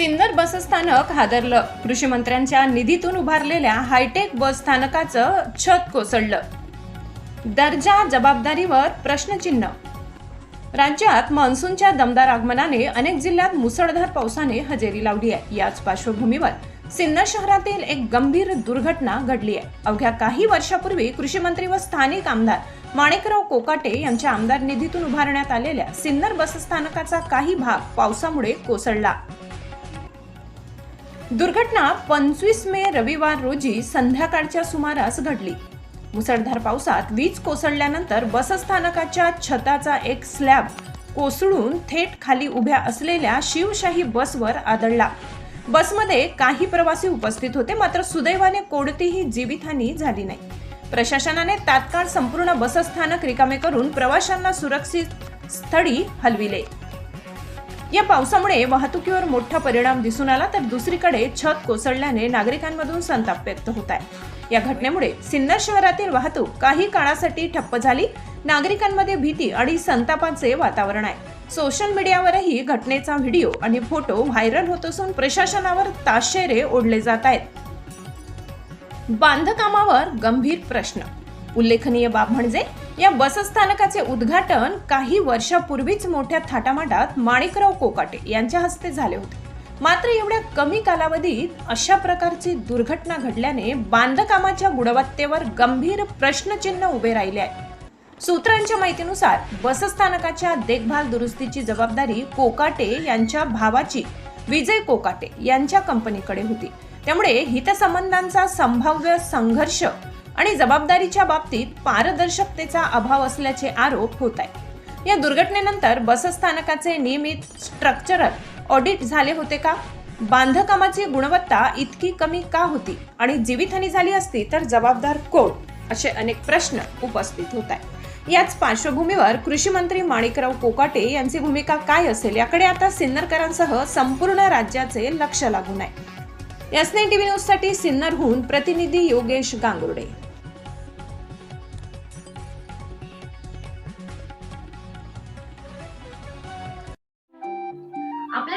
सिन्नर बसस्थानक हादरलं. कृषी मंत्र्यांच्या निधीतून उभारलेल्या हायटेक बस स्थानकाचं छत कोसळलं. दर्जा जबाबदारीवर प्रश्नचिन्ह. राज्यात मान्सूनच्या दमदार आगमनाने अनेक जिल्ह्यात मुसळधार पावसाने हजेरी लावली आहे याच पार्श्वभूमीवर सिन्नर शहरातील एक गंभीर दुर्घटना घडली आहे अवघ्या काही वर्षापूर्वी कृषी मंत्री व स्थानिक आमदार माणिकराव कोकाटे यांच्या आमदार निधीतून उभारण्यात आलेल्या सिन्नर बसस्थानकाचा काही भाग पावसामुळे कोसळला. दुर्घटना पंचवीस मे रविवार रोजी संध्याकाळच्या सुमारास घडली. मुसळधार पावसात वीज कोसळल्यानंतर बसस्थानकाच्या छताचा एक स्लॅब कोसळून थेट खाली उभ्या असलेल्या शिवशाही बसवर आदळला. बसमध्ये काही प्रवासी उपस्थित होते मात्र सुदैवाने कोणतीही जीवितहानी झाली नाही. प्रशासनाने तात्काळ संपूर्ण बसस्थानक रिकामे करून प्रवाशांना सुरक्षित स्थळी हलविले. या पावसामुळे वाहतुकीवर मोठा परिणाम दिसून आला तर दुसरीकडे छत कोसळल्याने नागरिकांमधून संताप व्यक्त होत आहे. या घटनेमुळे सिन्नर शहरातील वाहतूक काही काळासाठी ठप्प झाली नागरिकांमध्ये भीती आणि संतापाचे वातावरण आहे. सोशल मीडियावरही घटनेचा व्हिडिओ आणि फोटो व्हायरल होत असून प्रशासनावर ताशेरे ओढले जात आहेत. बांधकामावर गंभीर प्रश्न उल्लेखनीय बाब म्हणजे या बसस्थानकाचे उद्घाटन काही वर्षापूर्वीच मोठ्या थाटामाटात माणिकराव कोकाटे यांच्या हस्ते झाले होते. मात्र एवढ्या कमी कालावधीत अशा प्रकारची दुर्घटना घडल्याने बांधकामाच्या गुणवत्तेवर गंभीर प्रश्नचिन्ह उभे राहिले आहे. सूत्रांच्या माहितीनुसार बसस्थानकाच्या देखभाल दुरुस्तीची जबाबदारी कोकाटे यांच्या भावाची विजय कोकाटे यांच्या कंपनीकडे होती. त्यामुळे हितसंबंधांचा संभाव्य संघर्ष आणि जबाबदारीच्या बाबतीत पारदर्शकतेचा अभाव असल्याचे आरोप होत आहे या दुर्घटनेनंतर बसस्थानकाचे नियमित स्ट्रक्चरल ऑडिट झाले होते का? बांधकामाची गुणवत्ता इतकी कमी का होती? आणि जीवितहानी झाली असती तर जबाबदार कोण? असे अनेक प्रश्न उपस्थित होत आहेत. याच पार्श्वभूमीवर कृषी मंत्री माणिकराव कोकाटे यांची भूमिका काय असेल याकडे आता सिन्नरकरांसह संपूर्ण राज्याचे लक्ष लागून आहे. यासने टीव्ही न्यूजसाठी सिन्नरहून प्रतिनिधी योगेश गांगुर्डे.